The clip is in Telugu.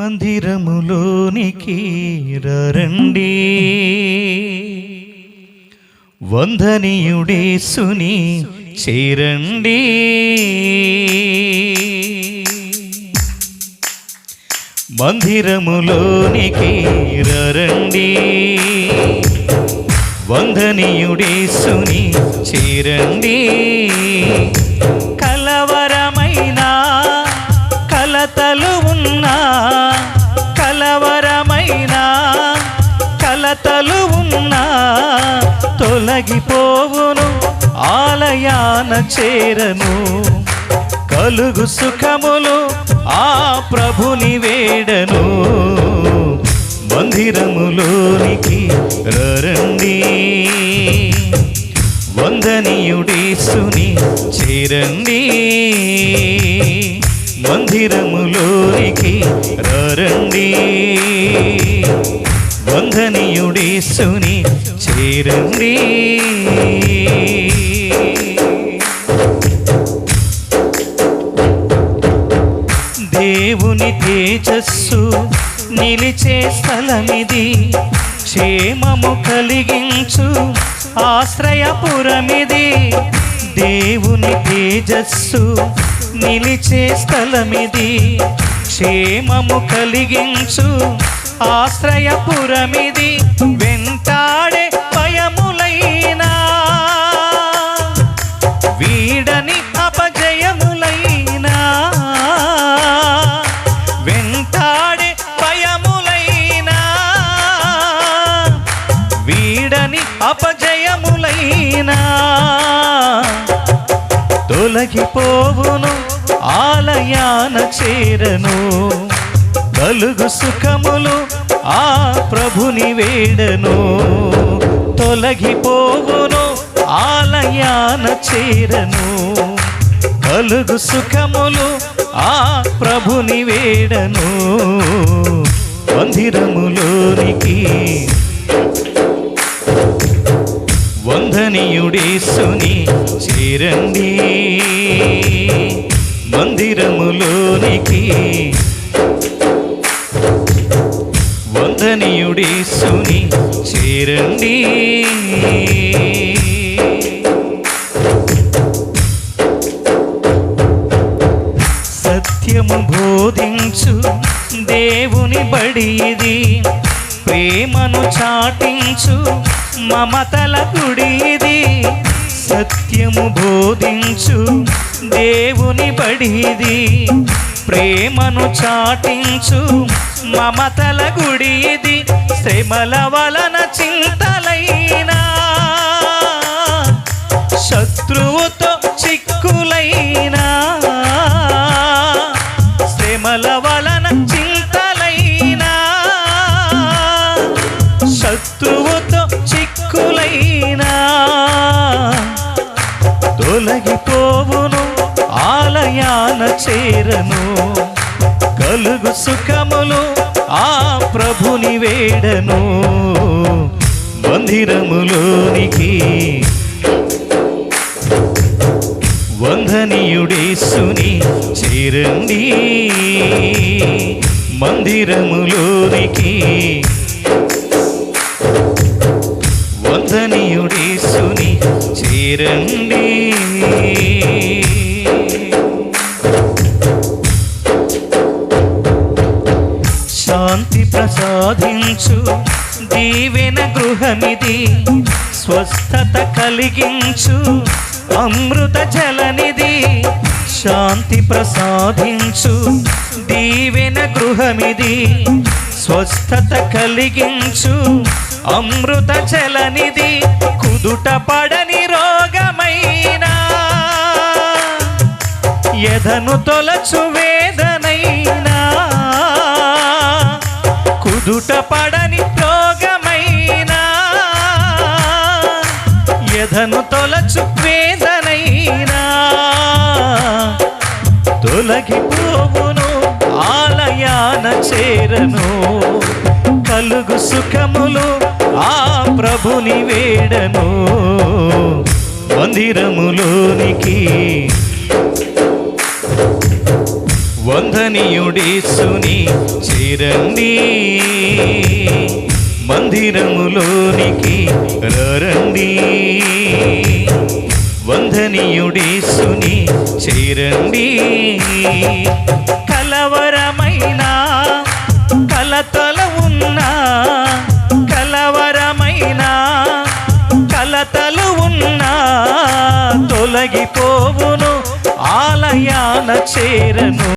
మందిరములోనికి రండి. వందనీయుడేసుని చేరండి. మందిరములోనికి రండి. వందనీయుడేసుని చేరండి. కలవ కలతలు ఉన్నా తొలగిపోవును ఆలయాన చేరను. కలుగు సుఖములు ఆ ప్రభుని వేడను. మందిరములోనికి రండి. వందనీయుడీసుని చేరండి. మందిరములోనికి రండి. వందనీయుడేసుని చేరండి. దేవుని తేజస్సు నిలిచే స్థలమిది. క్షేమము కలిగించు ఆశ్రయపురమిది. దేవుని తేజస్సు నిలిచే స్థలమిది. క్షేమము కలిగించు ఆశ్రయపురమిది వెంటాడే భయములైనా. వీడని అపజయములైనా. వెంటాడే భయములైనా. వీడని అపజయములైనా. తొలగిపోవును ఆలయాన చేరను. కలుగు సుఖములు ఆ ప్రభుని వేడను. తొలగిపోవును ఆలయాన చేరను. కలుగు సుఖములు ఆ ప్రభుని వేడను. మందిరములోనికి వందనీయుడేసుని చేరండి. మందిరములోనికి వందనీయుడేసుని చేరండి. సత్యము బోధించు దేవుని బడి ఇది. ప్రేమను చాటించు మమతల గుడి ఇది. సత్యము బోధించు దేవుని బడిది ప్రేమను చాటించు మమతల గుడి ఇది శ్రమల వలన చింతలైనా. శత్రువుతో చేరను. కలుగు సుఖములు ఆ ప్రభుని వేడను. మందిరములోనికి వందనీయుడేసుని చేరండి. మందిరములోనికి వందనీయుడేసుని చేరండి. సాధించు దీవెన గృహమిది స్వస్థత కలిగించు. అమృత జలనిది శాంతి ప్రసాదించు. దీవెన గృహమిది స్వస్థత కలిగించు. అమృత జలనిది కుదుట పడని రోగమైనా ఎదను తొలచు వేదనైనా కుదుట పడని రోగమైనా ఎదను తొలచు వేదనైనా తొలగిపోవును ఆలయాన చేరను కలుగు సుఖములు ఆ ప్రభుని వేడను మందిరములోనికి వందనీయుడేసుని చేరండి. మందిరములోనికి రండి వందనీయుడేసుని చేరండి. కలవరమైన కలతల ఉన్న కలవరమైన కలతలు ఉన్న తొలగిపోవును ఆలయాన చేరను.